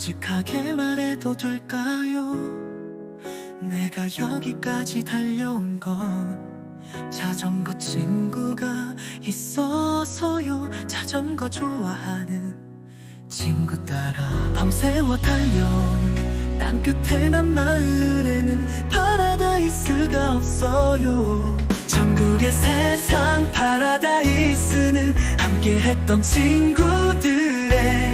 솔직하게 말해도 될까요? 내가 여기까지 달려온 건 자전거 친구가 있어서요. 자전거 좋아하는 친구 따라 밤새워 달려온 땅 끝에 난 마을에는 파라다이스가 없어요. 전국의 세상 파라다이스는 함께했던 친구들의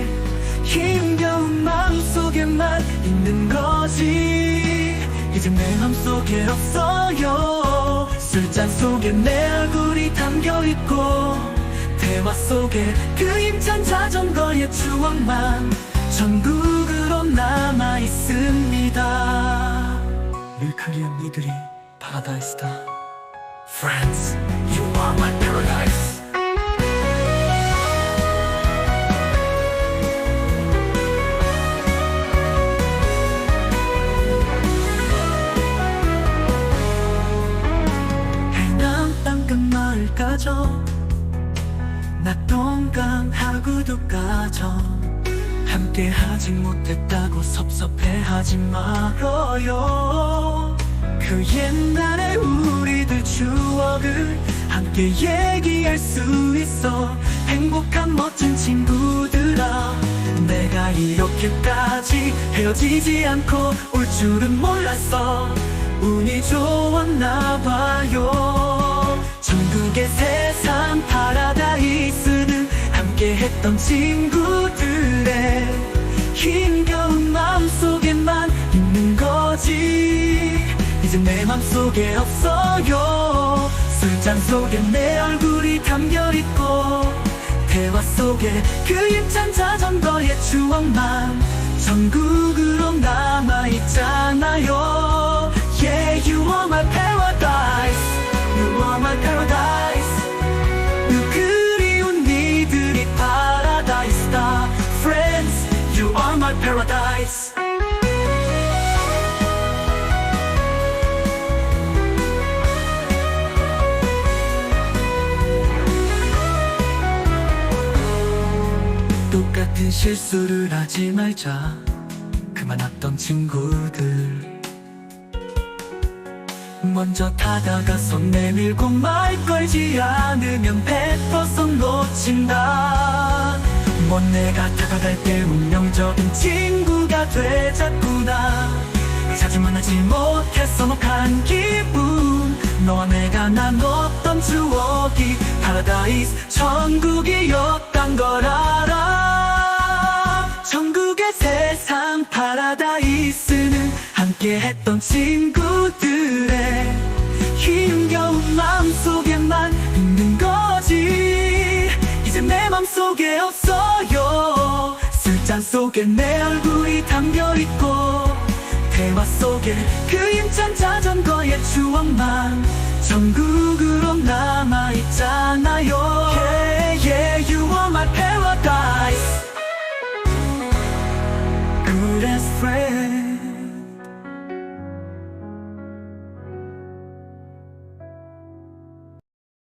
마음속에만 있는 거지. 이제 내 맘속에 없어요. 술잔 속에 내 얼굴이 담겨있고 대화 속에 그 힘찬 자전거의 추억만 전국으로 남아있습니다. 밀크리한 니들이 파라다이스다 Friends, 땅끝 마을까죠 낙동강 하구도까죠 함께 하지 못했다고 섭섭해하지 말아요. 그 옛날의 우리들 추억을 함께 얘기할 수 있어. 행복한 멋진 친구들아 내가 이렇게까지 헤어지지 않고 올 줄은 몰랐어. 운이 좋았나 봐요 전국의 세상 파라다이스는 함께 했던 친구들의 힘겨운 마음속에만 있는 거지. 이제 내 맘속에 없어요. 술잔 속에 내 얼굴이 담겨있고 대화 속에 그 힘찬 자전거의 추억만 전국으 똑같은 실수를 하지 말자. 그만했던 친구들. 먼저 타다가 손 내밀고 말 걸지 않으면 100% 놓친다. 뭐 내가 다가갈 때 운명적인 친구가 되자꾸나. 자주만 하지 못했어 녹한 기분. 너와 내가 나눴던 추억이 파라다이스 천국이었단 걸 알아 전국의 세상 파라다이스는 함께 했던 친구들의 힘겨운 마음 속에만 있는 거지. 이제 내 맘 속에 없어요. 술잔 속에 내 얼굴이 담겨있고 대화 속에 그 힘찬 자전거의 추억만 전국으로 나